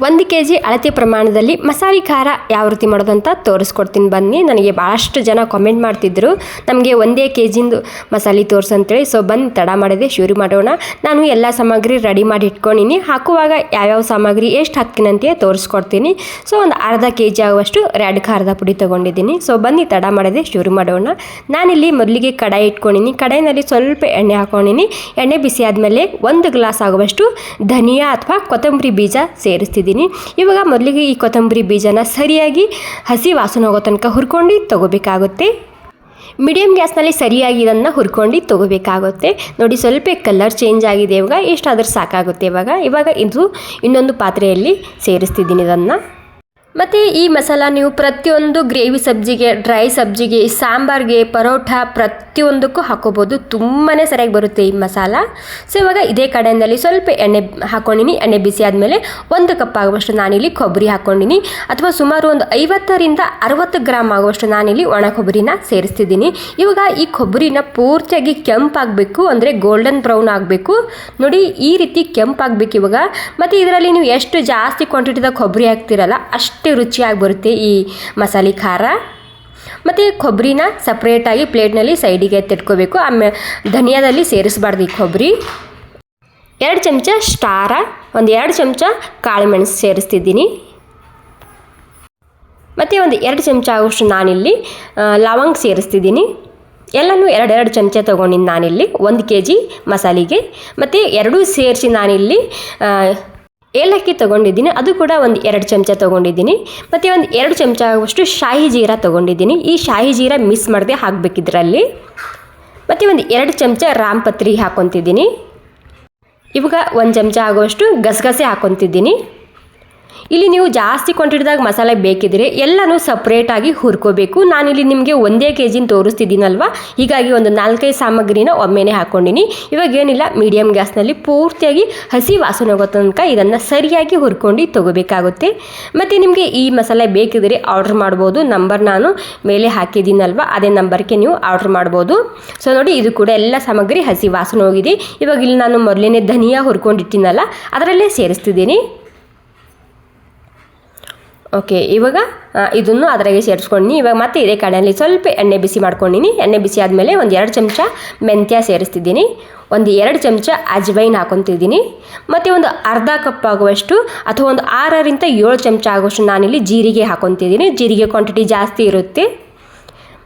ಒಂದು K G ಅಳತೆ ಪ್ರಮಾಣದಲ್ಲಿ ಮಸಾಲೆ ಖಾರ ಯಾವ ರೀತಿ ಮಾಡೋದಂತ ತೋರಿಸ್ಕೊಡ್ತೀನಿ ಬನ್ನಿ. ನನಗೆ ಭಾಳಷ್ಟು ಜನ ಕಾಮೆಂಟ್ ಮಾಡ್ತಿದ್ರು, ನಮಗೆ ಒಂದೇ ಕೆ ಜಿಂದು ಮಸಾಲೆ ತೋರಿಸು ಅಂತೇಳಿ. ಸೊ ಬಂದು ತಡ ಮಾಡದೆ, ಶುರು ಮಾಡೋಣ. ನಾನು ಎಲ್ಲ ಸಾಮಗ್ರಿ ರೆಡಿ ಮಾಡಿ ಇಟ್ಕೊಂಡಿನಿ. ಹಾಕುವಾಗ ಯಾವ್ಯಾವ ಸಾಮಗ್ರಿ ಎಷ್ಟು ಹಾಕ್ತೀನಿ ಅಂತ ತೋರಿಸ್ಕೊಡ್ತೀನಿ. ಸೊ ಒಂದು ಅರ್ಧ ಕೆ ಜಿ ಆಗುವಷ್ಟು ರೆಡ್ ಖಾರದ ಪುಡಿ ತೊಗೊಂಡಿದ್ದೀನಿ. ಸೊ ಬನ್ನಿ, ತಡ ಮಾಡದೆ, ಶುರು ಮಾಡೋಣ. ನಾನಿಲ್ಲಿ ಮೊದಲಿಗೆ ಕಡಾಯಿ ಇಟ್ಕೊಂಡಿನಿ. ಕಡಾಯಿನಲ್ಲಿ ಸ್ವಲ್ಪ ಎಣ್ಣೆ ಹಾಕೊಂಡಿನಿ. ಎಣ್ಣೆ ಬಿಸಿ ಆದಮೇಲೆ ಒಂದು ಗ್ಲಾಸ್ ಆಗುವಷ್ಟು ಧನಿಯಾ ಅಥವಾ ಕೊತ್ತಂಬರಿ ಬೀಜ ಸೇರಿಸ್ತಿದ್ದೀನಿ ಇವಾಗ ಮೊದಲಿಗೆ ಈ ಕೊತ್ತಂಬರಿ ಬೀಜನ ಸರಿಯಾಗಿ ಹಸಿ ವಾಸನೆ ಹೋಗೋ ತನಕ ಹುರ್ಕೊಂಡು ತಗೋಬೇಕಾಗುತ್ತೆ. ಮೀಡಿಯಮ್ ಗ್ಯಾಸ್ನಲ್ಲಿ ಸರಿಯಾಗಿ ಇದನ್ನು ಹುರ್ಕೊಂಡು ತೊಗೋಬೇಕಾಗುತ್ತೆ. ನೋಡಿ ಸ್ವಲ್ಪ ಕಲರ್ ಚೇಂಜ್ ಆಗಿದೆ ಇವಾಗ, ಎಷ್ಟಾದರೂ ಸಾಕಾಗುತ್ತೆ ಇವಾಗ. ಇವಾಗ ಇದು ಇನ್ನೊಂದು ಪಾತ್ರೆಯಲ್ಲಿ ಸೇರಿಸ್ತಿದ್ದೀನಿ ಇದನ್ನು. ಮತ್ತು ಈ ಮಸಾಲ ನೀವು ಪ್ರತಿಯೊಂದು ಗ್ರೇವಿ ಸಬ್ಜಿಗೆ, ಡ್ರೈ ಸಬ್ಜಿಗೆ, ಸಾಂಬಾರಿಗೆ, ಪರೋಟ ಪ್ರತಿಯೊಂದಕ್ಕೂ ಹಾಕೋಬೋದು. ತುಂಬಾ ಸರಿಯಾಗಿ ಬರುತ್ತೆ ಈ ಮಸಾಲ. ಸೊ ಇವಾಗ ಇದೇ ಕಡೆಯಲ್ಲಿ ಸ್ವಲ್ಪ ಎಣ್ಣೆ ಹಾಕೊಂಡಿನಿ. ಎಣ್ಣೆ ಬಿಸಿ ಆದಮೇಲೆ ಒಂದು ಕಪ್ ಆಗುವಷ್ಟು ನಾನಿಲ್ಲಿ ಕೊಬ್ಬರಿ ಹಾಕೊಂಡಿನಿ. ಅಥವಾ ಸುಮಾರು ಒಂದು ಐವತ್ತರಿಂದ ಅರವತ್ತು ಗ್ರಾಮ್ ಆಗುವಷ್ಟು ನಾನಿಲ್ಲಿ ಒಣ ಕೊಬ್ಬರಿನ ಸೇರಿಸ್ತಿದ್ದೀನಿ. ಇವಾಗ ಈ ಕೊಬ್ಬರಿನ ಪೂರ್ತಿಯಾಗಿ ಕೆಂಪಾಗಬೇಕು, ಅಂದರೆ ಗೋಲ್ಡನ್ ಬ್ರೌನ್ ಆಗಬೇಕು. ನೋಡಿ, ಈ ರೀತಿ ಕೆಂಪಾಗಬೇಕು ಇವಾಗ. ಮತ್ತು ಇದರಲ್ಲಿ ನೀವು ಎಷ್ಟು ಜಾಸ್ತಿ ಕ್ವಾಂಟಿಟಿದ ಕೊಬ್ಬರಿ ಹಾಕ್ತಿರಲ್ಲ, ಅಷ್ಟೇ ರುಚಿಯಾಗಿ ಬರುತ್ತೆ ಈ ಮಸಾಲೆ ಖಾರ. ಮತ್ತು ಕೊಬ್ಬರಿನ ಸಪ್ರೇಟಾಗಿ ಪ್ಲೇಟ್ನಲ್ಲಿ ಸೈಡಿಗೆ ಎತ್ತಿಟ್ಕೋಬೇಕು ಆಮೇಲೆ ಧನಿಯಾದಲ್ಲಿ ಸೇರಿಸ್ಬಾರ್ದು ಈ ಕೊಬ್ಬರಿ. ಎರಡು ಚಮಚ ಸ್ಟಾರ ಒಂದು ಎರಡು ಚಮಚ ಕಾಳುಮೆಣಸು ಸೇರಿಸ್ತಿದ್ದೀನಿ. ಮತ್ತು ಒಂದು ಎರಡು ಚಮಚ ಆಗುವಷ್ಟು ನಾನಿಲ್ಲಿ ಲವಂಗ್ ಸೇರಿಸ್ತಿದ್ದೀನಿ. ಎಲ್ಲನೂ ಎರಡೆರಡು ಚಮಚ ತೊಗೊಂಡಿದ್ದು ನಾನಿಲ್ಲಿ, ಒಂದು ಕೆ ಜಿ ಮಸಾಲೆಗೆ. ಮತ್ತು ಎರಡೂ ಸೇರಿಸಿ ನಾನಿಲ್ಲಿ ಏಲಕ್ಕಿ ತೊಗೊಂಡಿದ್ದೀನಿ. ಅದು ಕೂಡ ಒಂದು ಎರಡು ಚಮಚ ತೊಗೊಂಡಿದ್ದೀನಿ. ಮತ್ತು ಒಂದು ಎರಡು ಚಮಚ ಆಗುವಷ್ಟು ಶಾಹಿ ಜೀರಾ ತೊಗೊಂಡಿದ್ದೀನಿ. ಈ ಶಾಹಿ ಜೀರಾ ಮಿಸ್ ಮಾಡದೆ ಹಾಕಬೇಕಿದ್ರಲ್ಲಿ ಮತ್ತು ಒಂದು ಎರಡು ಚಮಚ ರಾಮ್ಪತ್ರಿ ಹಾಕೊತಿದ್ದೀನಿ. ಇವಾಗ ಒಂದು ಚಮಚ ಆಗುವಷ್ಟು ಗಸಗಸೆ ಹಾಕ್ಕೊತಿದ್ದೀನಿ ಇಲ್ಲಿ ನೀವು ಜಾಸ್ತಿ ಕ್ವಾಂಟಿಟಿದಾಗ ಮಸಾಲೆ ಬೇಕಿದ್ರೆ ಎಲ್ಲನೂ ಸಪ್ರೇಟಾಗಿ ಹುರ್ಕೋಬೇಕು. ನಾನಿಲ್ಲಿ ನಿಮಗೆ ಒಂದೇ ಕೆ ಜಿನ ತೋರಿಸ್ತಿದ್ದೀನಲ್ವ? ಹೀಗಾಗಿ ಒಂದು ನಾಲ್ಕೈದು ಸಾಮಗ್ರಿನ ಒಮ್ಮೆನೇ ಹಾಕ್ಕೊಂಡಿನಿ ಇವಾಗ ಏನಿಲ್ಲ ಮೀಡಿಯಮ್ ಗ್ಯಾಸ್ನಲ್ಲಿ ಪೂರ್ತಿಯಾಗಿ ಹಸಿ ವಾಸನೆ ಹೋಗೋ ತನಕ ಇದನ್ನು ಸರಿಯಾಗಿ ಹುರ್ಕೊಂಡು ತೊಗೋಬೇಕಾಗುತ್ತೆ. ಮತ್ತು ನಿಮಗೆ ಈ ಮಸಾಲೆ ಬೇಕಿದ್ರೆ ಆರ್ಡ್ರ್ ಮಾಡ್ಬೋದು. ನಂಬರ್ ನಾನು ಮೇಲೆ ಹಾಕಿದ್ದೀನಲ್ವ, ಅದೇ ನಂಬರ್ಗೆ ನೀವು ಆರ್ಡ್ರ್ ಮಾಡ್ಬೋದು. ಸೊ ನೋಡಿ, ಇದು ಕೂಡ ಎಲ್ಲ ಸಾಮಗ್ರಿ ಹಸಿ ವಾಸನೆ ಹೋಗಿದೆ. ಇವಾಗ ಇಲ್ಲಿ ನಾನು ಮೊದಲನೇ ಧನಿಯಾ ಹುರ್ಕೊಂಡಿಟ್ಟಿನಲ್ಲ, ಅದರಲ್ಲೇ ಸೇರಿಸ್ತಿದ್ದೀನಿ. ಓಕೆ ಇವಾಗ ಇದನ್ನು ಅದರಾಗೆ ಸೇರಿಸ್ಕೊಂಡಿನಿ ಇವಾಗ ಮತ್ತೆ ಇದೇ ಕಡೆಯಲ್ಲಿ ಸ್ವಲ್ಪ ಎಣ್ಣೆ ಬಿಸಿ ಮಾಡ್ಕೊಂಡಿನಿ. ಎಣ್ಣೆ ಬಿಸಿ ಆದಮೇಲೆ ಒಂದು ಎರಡು ಚಮಚ ಮೆಂತ್ಯ ಸೇರಿಸ್ತಿದ್ದೀನಿ. ಒಂದು ಎರಡು ಚಮಚ ಅಜ್ವೈನ್ ಹಾಕೊತಿದ್ದೀನಿ. ಮತ್ತು ಒಂದು ಅರ್ಧ ಕಪ್ ಆಗುವಷ್ಟು ಅಥವಾ ಒಂದು ಆರರಿಂದ ಏಳು ಚಮಚ ಆಗುವಷ್ಟು ನಾನಿಲ್ಲಿ ಜೀರಿಗೆ ಹಾಕೊತಿದ್ದೀನಿ. ಜೀರಿಗೆ ಕ್ವಾಂಟಿಟಿ ಜಾಸ್ತಿ ಇರುತ್ತೆ.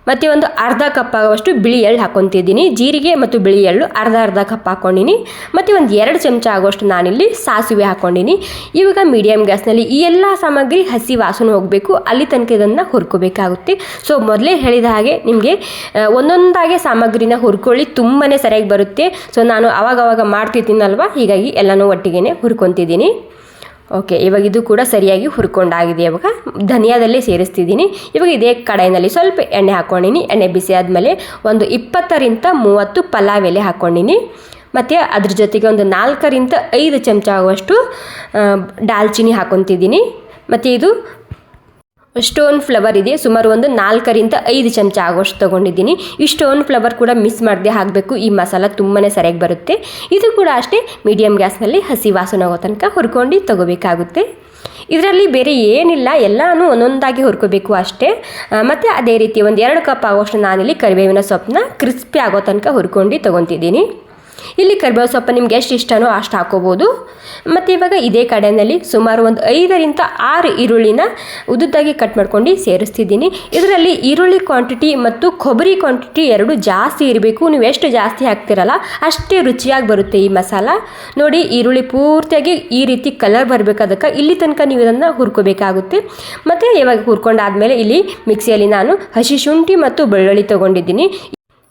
ಮತ್ತು ಒಂದು ಅರ್ಧ ಕಪ್ ಆಗುವಷ್ಟು ಬಿಳಿ ಎಳ್ಳು ಹಾಕೊತಿದ್ದೀನಿ. ಜೀರಿಗೆ ಮತ್ತು ಬಿಳಿ ಎಳ್ಳು ಅರ್ಧ ಅರ್ಧ ಕಪ್ ಹಾಕ್ಕೊಂಡಿನಿ ಮತ್ತು ಒಂದು ಎರಡು ಚಮಚ ಆಗುವಷ್ಟು ನಾನಿಲ್ಲಿ ಸಾಸಿವೆ ಹಾಕ್ಕೊಂಡಿನಿ ಇವಾಗ ಮೀಡಿಯಮ್ ಗ್ಯಾಸ್ನಲ್ಲಿ ಈ ಎಲ್ಲ ಸಾಮಗ್ರಿ ಹಸಿ ವಾಸನೆ ಹೋಗಬೇಕು. ಅಲ್ಲಿ ತನಕ ಇದನ್ನು ಹುರ್ಕೋಬೇಕಾಗುತ್ತೆ. ಸೊ ಮೊದಲೇ ಹೇಳಿದ ಹಾಗೆ ನಿಮಗೆ ಒಂದೊಂದಾಗೆ ಸಾಮಗ್ರಿನ ಹುರ್ಕೊಳ್ಳಿ. ತುಂಬಾ ಸರಿಯಾಗಿ ಬರುತ್ತೆ. ಸೊ ನಾನು ಅವಾಗವಾಗ ಮಾಡ್ತಿದ್ದೀನಲ್ವ? ಹೀಗಾಗಿ ಎಲ್ಲನೂ ಒಟ್ಟಿಗೆ ಹುರ್ಕೊತಿದ್ದೀನಿ. ಓಕೆ ಇವಾಗ ಇದು ಕೂಡ ಸರಿಯಾಗಿ ಹುರ್ಕೊಂಡಾಗಿದೆ. ಇವಾಗ ಧನಿಯಾದಲ್ಲೇ ಸೇರಿಸ್ತಿದ್ದೀನಿ. ಇವಾಗ ಇದೇ ಕಡಾಯಿನಲ್ಲಿ ಸ್ವಲ್ಪ ಎಣ್ಣೆ ಹಾಕ್ಕೊಂಡಿನಿ ಎಣ್ಣೆ ಬಿಸಿ ಆದಮೇಲೆ ಒಂದು ಇಪ್ಪತ್ತರಿಂದ ಮೂವತ್ತು ಪಲಾವ್ ಎಲೆ ಹಾಕ್ಕೊಂಡಿನಿ ಮತ್ತು ಅದ್ರ ಜೊತೆಗೆ ಒಂದು ನಾಲ್ಕರಿಂದ ಐದು ಚಮಚ ಆಗುವಷ್ಟು ದಾಲ್ಚಿನಿ ಹಾಕ್ಕೊತಿದ್ದೀನಿ ಮತ್ತು ಇದು ಸ್ಟೋನ್ ಫ್ಲವರ್ ಇದೆ. ಸುಮಾರು ಒಂದು ನಾಲ್ಕರಿಂದ ಐದು ಚಮಚ ಆಗೋಷ್ಟು ತೊಗೊಂಡಿದ್ದೀನಿ. ಈ ಸ್ಟೋನ್ ಫ್ಲವರ್ ಕೂಡ ಮಿಸ್ ಮಾಡದೆ ಹಾಕಬೇಕು. ಈ ಮಸಾಲ ತುಂಬಾ ಸರಿಯಾಗಿ ಬರುತ್ತೆ. ಇದು ಕೂಡ ಅಷ್ಟೇ ಮೀಡಿಯಮ್ ಗ್ಯಾಸ್ನಲ್ಲಿ ಹಸಿ ವಾಸನೆ ಆಗೋ ತನಕ ಹುರ್ಕೊಂಡು ತೊಗೋಬೇಕಾಗುತ್ತೆ. ಇದರಲ್ಲಿ ಬೇರೆ ಏನಿಲ್ಲ. ಎಲ್ಲನೂ ಒಂದೊಂದಾಗಿ ಹುರ್ಕೋಬೇಕು ಅಷ್ಟೇ. ಮತ್ತು ಅದೇ ರೀತಿ ಒಂದು ಎರಡು ಕಪ್ ಆಗೋಷ್ಟು ನಾನಿಲ್ಲಿ ಕರಿಬೇವಿನ ಸೊಪ್ಪನ್ನ ಕ್ರಿಸ್ಪಿ ಆಗೋ ತನಕ ಹುರ್ಕೊಂಡು ತೊಗೊತಿದ್ದೀನಿ. ಇಲ್ಲಿ ಕರಿಬೇವು ಸೊಪ್ಪು ನಿಮ್ಗೆ ಎಷ್ಟು ಇಷ್ಟನೋ ಅಷ್ಟು ಹಾಕೋಬೋದು. ಮತ್ತು ಇವಾಗ ಇದೇ ಕಡೆಯಲ್ಲಿ ಸುಮಾರು ಒಂದು ಐದರಿಂದ ಆರು ಈರುಳ್ಳಿನ ಉದ್ದುದ್ದಾಗಿ ಕಟ್ ಮಾಡ್ಕೊಂಡು ಸೇರಿಸ್ತಿದ್ದೀನಿ. ಇದರಲ್ಲಿ ಈರುಳ್ಳಿ ಕ್ವಾಂಟಿಟಿ ಮತ್ತು ಕೊಬ್ಬರಿ ಕ್ವಾಂಟಿಟಿ ಎರಡು ಜಾಸ್ತಿ ಇರಬೇಕು. ನೀವು ಎಷ್ಟು ಜಾಸ್ತಿ ಹಾಕ್ತಿರಲ್ಲ ಅಷ್ಟೇ ರುಚಿಯಾಗಿ ಬರುತ್ತೆ ಈ ಮಸಾಲ. ನೋಡಿ, ಈರುಳ್ಳಿ ಪೂರ್ತಿಯಾಗಿ ಈ ರೀತಿ ಕಲರ್ ಬರಬೇಕಾದಕ್ಕೆ ಇಲ್ಲಿ ತನಕ ನೀವು ಇದನ್ನು ಹುರ್ಕೋಬೇಕಾಗುತ್ತೆ. ಮತ್ತು ಇವಾಗ ಹುರ್ಕೊಂಡಾದ್ಮೇಲೆ ಇಲ್ಲಿ ಮಿಕ್ಸಿಯಲ್ಲಿ ನಾನು ಹಸಿ ಶುಂಠಿ ಮತ್ತು ಬೆಳ್ಳುಳ್ಳಿ ತೊಗೊಂಡಿದ್ದೀನಿ.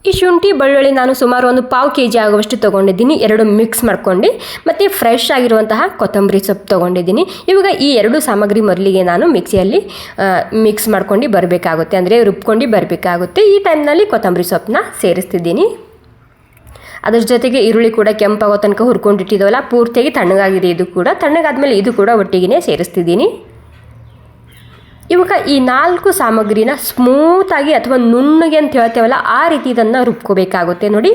ಈ ಶುಂಠಿ ಬೆಳ್ಳುಳ್ಳಿ ನಾನು ಸುಮಾರು ಒಂದು ಪಾವು ಕೆ ಜಿ ಆಗುವಷ್ಟು ತೊಗೊಂಡಿದ್ದೀನಿ. ಎರಡು ಮಿಕ್ಸ್ ಮಾಡ್ಕೊಂಡು. ಮತ್ತು ಫ್ರೆಶ್ ಆಗಿರುವಂತಹ ಕೊತ್ತಂಬರಿ ಸೊಪ್ಪು ತೊಗೊಂಡಿದ್ದೀನಿ. ಇವಾಗ ಈ ಎರಡು ಸಾಮಗ್ರಿ ಮೊದಲಿಗೆ ನಾನು ಮಿಕ್ಸಿಯಲ್ಲಿ ಮಿಕ್ಸ್ ಮಾಡ್ಕೊಂಡು ಬರಬೇಕಾಗುತ್ತೆ. ಅಂದರೆ ರುಬ್ಕೊಂಡು ಬರಬೇಕಾಗುತ್ತೆ. ಈ ಟೈಮ್ನಲ್ಲಿ ಕೊತ್ತಂಬರಿ ಸೊಪ್ಪನ್ನ ಸೇರಿಸ್ತಿದ್ದೀನಿ. ಅದರ ಜೊತೆಗೆ ಈರುಳ್ಳಿ ಕೂಡ ಕೆಂಪಾಗೋ ತನಕ ಹುರ್ಕೊಂಡಿಟ್ಟಿದ್ದೀವಲ್ಲ ಪೂರ್ತಿಯಾಗಿ ತಣ್ಣಗಾಗಿದೆ ಇದು ಕೂಡ. ತಣ್ಣಗಾದ್ಮೇಲೆ ಇದು ಕೂಡ ಒಟ್ಟಿಗೆ ಸೇರಿಸ್ತಿದ್ದೀನಿ. ಇವಾಗ ಈ ನಾಲ್ಕು ಸಾಮಗ್ರಿನ ಸ್ಮೂತಾಗಿ ಅಥವಾ ನುಣ್ಣಗೆ ಅಂತ ಹೇಳ್ತೇವಲ್ಲ, ಆ ರೀತಿ ಇದನ್ನು ರುಬ್ಕೋಬೇಕಾಗುತ್ತೆ ನೋಡಿ.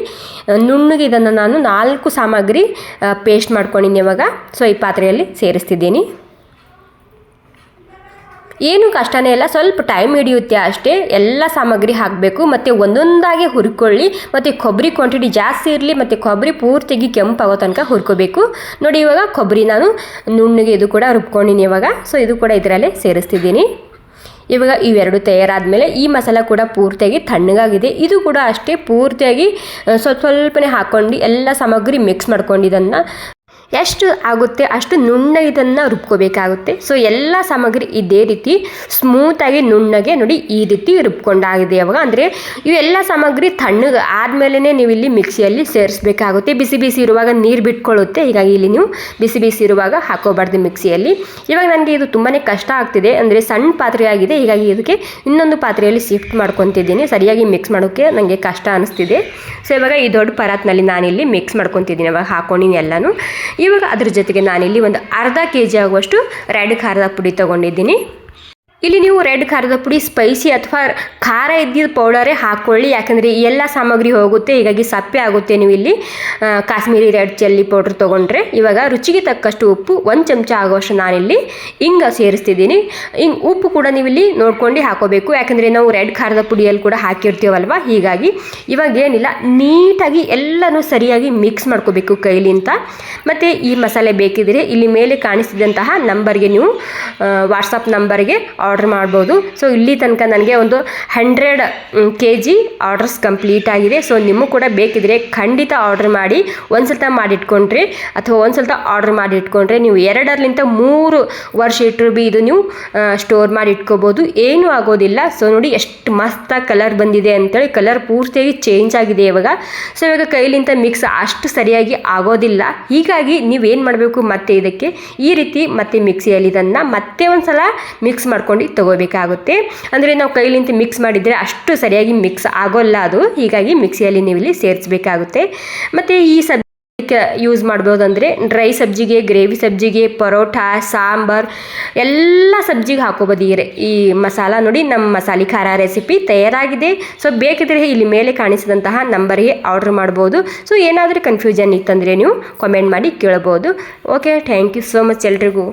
ನುಣ್ಣಗೆ ಇದನ್ನು ನಾನು ನಾಲ್ಕು ಸಾಮಗ್ರಿ ಪೇಸ್ಟ್ ಮಾಡ್ಕೊಂಡಿನಿ ಇವಾಗ. ಸೊ ಈ ಪಾತ್ರೆಯಲ್ಲಿ ಸೇರಿಸ್ತಿದ್ದೀನಿ. ಏನು ಕಷ್ಟನೇ ಇಲ್ಲ. ಸ್ವಲ್ಪ ಟೈಮ್ ಹಿಡಿಯುತ್ತೆ ಅಷ್ಟೇ. ಎಲ್ಲ ಸಾಮಗ್ರಿ ಹಾಕಬೇಕು. ಮತ್ತು ಒಂದೊಂದಾಗಿ ಹುರ್ಕೊಳ್ಳಿ. ಮತ್ತು ಕೊಬ್ಬರಿ ಕ್ವಾಂಟಿಟಿ ಜಾಸ್ತಿ ಇರಲಿ. ಮತ್ತು ಕೊಬ್ಬರಿ ಪೂರ್ತಿಯಾಗಿ ಕೆಂಪಾಗೋ ತನಕ ಹುರ್ಕೋಬೇಕು. ನೋಡಿ, ಇವಾಗ ಕೊಬ್ಬರಿ ನಾನು ನುಣ್ಣಗೆ ಇದು ಕೂಡ ರುಬ್ಕೊಂಡಿನಿ ಇವಾಗ. ಸೊ ಇದು ಕೂಡ ಇದರಲ್ಲೇ ಸೇರಿಸ್ತಿದ್ದೀನಿ. ಇವಾಗ ಇವೆರಡು ತಯಾರಾದಮೇಲೆ ಈ ಮಸಾಲ ಕೂಡ ಪೂರ್ತಿಯಾಗಿ ತಣ್ಣಗಾಗಿದೆ. ಇದು ಕೂಡ ಅಷ್ಟೇ ಪೂರ್ತಿಯಾಗಿ ಸ್ವಲ್ಪ ಸ್ವಲ್ಪನೇ ಹಾಕ್ಕೊಂಡು ಎಲ್ಲ ಸಾಮಗ್ರಿ ಮಿಕ್ಸ್ ಮಾಡ್ಕೊಂಡು ಇದನ್ನು ಎಷ್ಟು ಆಗುತ್ತೆ, ಅಷ್ಟು ನುಣ್ಣಗೆ ಇದನ್ನು ರುಬ್ಕೋಬೇಕಾಗುತ್ತೆ. ಸೊ ಎಲ್ಲ ಸಾಮಗ್ರಿ ಇದೇ ರೀತಿ ಸ್ಮೂತಾಗಿ ನುಣ್ಣಗೆ ನೋಡಿ ಈ ರೀತಿ ರುಬ್ಕೊಂಡಾಗಿದೆ ಅವಾಗ. ಅಂದರೆ, ಇವೆಲ್ಲ ಸಾಮಗ್ರಿ ತಣ್ಣಗೆ ಆದಮೇಲೆ ನೀವು ಇಲ್ಲಿ ಮಿಕ್ಸಿಯಲ್ಲಿ ಸೇರಿಸ್ಬೇಕಾಗುತ್ತೆ. ಬಿಸಿ ಬಿಸಿ ಇರುವಾಗ ನೀರು ಬಿಟ್ಕೊಳ್ಳುತ್ತೆ. ಹೀಗಾಗಿ ಇಲ್ಲಿ ನೀವು ಬಿಸಿ ಬಿಸಿ ಇರುವಾಗ ಹಾಕೋಬಾರ್ದು ಮಿಕ್ಸಿಯಲ್ಲಿ. ಇವಾಗ ನನಗೆ ಇದು ತುಂಬಾ ಕಷ್ಟ ಆಗ್ತಿದೆ. ಅಂದರೆ, ಸಣ್ಣ ಪಾತ್ರೆ ಆಗಿದೆ. ಹೀಗಾಗಿ ಇದಕ್ಕೆ ಇನ್ನೊಂದು ಪಾತ್ರೆಯಲ್ಲಿ ಶಿಫ್ಟ್ ಮಾಡ್ಕೊತಿದ್ದೀನಿ. ಸರಿಯಾಗಿ ಮಿಕ್ಸ್ ಮಾಡೋಕ್ಕೆ ನನಗೆ ಕಷ್ಟ ಅನಿಸ್ತಿದೆ. ಸೊ ಇವಾಗ ಈ ದೊಡ್ಡ ಪರಾತ್ನಲ್ಲಿ ನಾನಿಲ್ಲಿ ಮಿಕ್ಸ್ ಮಾಡ್ಕೊತಿದ್ದೀನಿ. ಇವಾಗ ಹಾಕೊಂಡಿನಿ ಎಲ್ಲನೂ. ಇವಾಗ ಅದ್ರ ಜೊತೆಗೆ ನಾನಿಲ್ಲಿ ಒಂದು ಅರ್ಧ ಕೆ ಜಿ ಆಗುವಷ್ಟು ರೆಡ್ ಖಾರದ ಪುಡಿ ತೊಗೊಂಡಿದ್ದೀನಿ. ಇಲ್ಲಿ ನೀವು ರೆಡ್ ಖಾರದ ಪುಡಿ, ಸ್ಪೈಸಿ ಅಥವಾ ಖಾರ ಇದ್ದಿದ್ದ ಪೌಡರೇ ಹಾಕ್ಕೊಳ್ಳಿ ಯಾಕಂದರೆ ಎಲ್ಲ ಸಾಮಗ್ರಿ ಹೋಗುತ್ತೆ, ಹೀಗಾಗಿ ಸಪ್ಪೆ ಆಗುತ್ತೆ ನೀವು ಇಲ್ಲಿ. ಕಾಶ್ಮೀರಿ ರೆಡ್ ಚೆಲ್ಲಿ ಪೌಡ್ರ್ ತೊಗೊಂಡ್ರೆ. ಇವಾಗ ರುಚಿಗೆ ತಕ್ಕಷ್ಟು ಉಪ್ಪು, ಒಂದು ಚಮಚ ಆಗುವಷ್ಟು ನಾನಿಲ್ಲಿ ಹಿಂಗ ಸೇರಿಸ್ತಿದ್ದೀನಿ. ಹಿಂಗೆ ಉಪ್ಪು ಕೂಡ ನೀವು ಇಲ್ಲಿ ನೋಡ್ಕೊಂಡು ಹಾಕೋಬೇಕು. ಯಾಕಂದರೆ ನಾವು ರೆಡ್ ಖಾರದ ಪುಡಿಯಲ್ಲಿ ಕೂಡ ಹಾಕಿರ್ತೀವಲ್ವ? ಹೀಗಾಗಿ ಇವಾಗ ಏನಿಲ್ಲ, ನೀಟಾಗಿ ಎಲ್ಲನೂ ಸರಿಯಾಗಿ ಮಿಕ್ಸ್ ಮಾಡ್ಕೋಬೇಕು ಕೈಲಿಂತ. ಮತ್ತು ಈ ಮಸಾಲೆ ಬೇಕಿದ್ರೆ ಇಲ್ಲಿ ಮೇಲೆ ಕಾಣಿಸ್ತಿದ್ದಂತಹ ನಂಬರ್ಗೆ ನೀವು ವಾಟ್ಸಪ್ ನಂಬರ್ಗೆ ಆರ್ಡರ್ ಮಾಡ್ಬೋದು. ಸೊ ಇಲ್ಲಿ ತನಕ ನನಗೆ ಒಂದು hundred K G orders complete ಆಗಿದೆ. ಸೊ ನಿಮಗೂ ಕೂಡ ಬೇಕಿದ್ರೆ ಖಂಡಿತ ಆರ್ಡ್ರ್ ಮಾಡಿ. ಒಂದು ಸಲ ಮಾಡಿಟ್ಕೊಂಡ್ರೆ. ಅಥವಾ ಒಂದು ಸಲ ಆರ್ಡ್ರ್ ಮಾಡಿ ಇಟ್ಕೊಂಡ್ರೆ ನೀವು ಎರಡರ್ಲಿಂತ ಮೂರು ವರ್ಷ ಇಟ್ಟರು ಬಿ ಇದು ನೀವು ಸ್ಟೋರ್ ಮಾಡಿ ಇಟ್ಕೋಬೋದು ಏನೂ ಆಗೋದಿಲ್ಲ. ಸೊ ನೋಡಿ ಎಷ್ಟು ಮಸ್ತಾಗಿ ಕಲರ್ ಬಂದಿದೆ ಅಂತೇಳಿ ಕಲರ್ ಪೂರ್ತಿಯಾಗಿ ಚೇಂಜ್ ಆಗಿದೆ ಇವಾಗ. ಸೊ ಇವಾಗ ಕೈಲಿಂತ ಮಿಕ್ಸ್ ಅಷ್ಟು ಸರಿಯಾಗಿ ಆಗೋದಿಲ್ಲ. ಹೀಗಾಗಿ ನೀವೇನು ಮಾಡಬೇಕು ಮತ್ತೆ ಇದಕ್ಕೆ? ಈ ರೀತಿ ಮತ್ತೆ ಮಿಕ್ಸಿಯಲ್ಲಿ ಇದನ್ನು ಮತ್ತೆ ಒಂದು ಸಲ ಮಿಕ್ಸ್ ಮಾಡ್ಕೊಂಡು ತಗೋಬೇಕಾಗುತ್ತೆ. ಅಂದರೆ ನಾವು ಕೈಲಿಂತ ಮಿಕ್ಸ್ ಮಾಡಿದರೆ ಅಷ್ಟು ಸರಿಯಾಗಿ ಮಿಕ್ಸ್ ಆಗೋಲ್ಲ ಅದು. ಹೀಗಾಗಿ ಮಿಕ್ಸಿಯಲ್ಲಿ ನೀವು ಇಲ್ಲಿ ಸೇರಿಸಬೇಕಾಗುತ್ತೆ. ಮತ್ತು ಈ ಸಬ್ ಯೂಸ್ ಮಾಡ್ಬೋದು ಅಂದರೆ ಡ್ರೈ ಸಬ್ಜಿಗೆ ಗ್ರೇವಿ ಸಬ್ಜಿಗೆ, ಪರೋಟ, ಸಾಂಬಾರ್ ಎಲ್ಲ ಸಬ್ಜಿಗೆ ಹಾಕೋಬೋದು ಈ ಈ ಮಸಾಲ ನೋಡಿ ನಮ್ಮ ಮಸಾಲೆ ಖಾರ ರೆಸಿಪಿ ತಯಾರಾಗಿದೆ. ಸೊ ಬೇಕಿದ್ರೆ ಇಲ್ಲಿ ಮೇಲೆ ಕಾಣಿಸಿದಂತಹ ನಂಬರ್ಗೆ ಆರ್ಡ್ರ್ ಮಾಡ್ಬೋದು. ಸೊ ಏನಾದರೂ ಕನ್ಫ್ಯೂಷನ್ ಇತ್ತಂದರೆ ನೀವು ಕಮೆಂಟ್ ಮಾಡಿ ಕೇಳ್ಬೋದು. Okay thank you so much ಎಲ್ರಿಗೂ.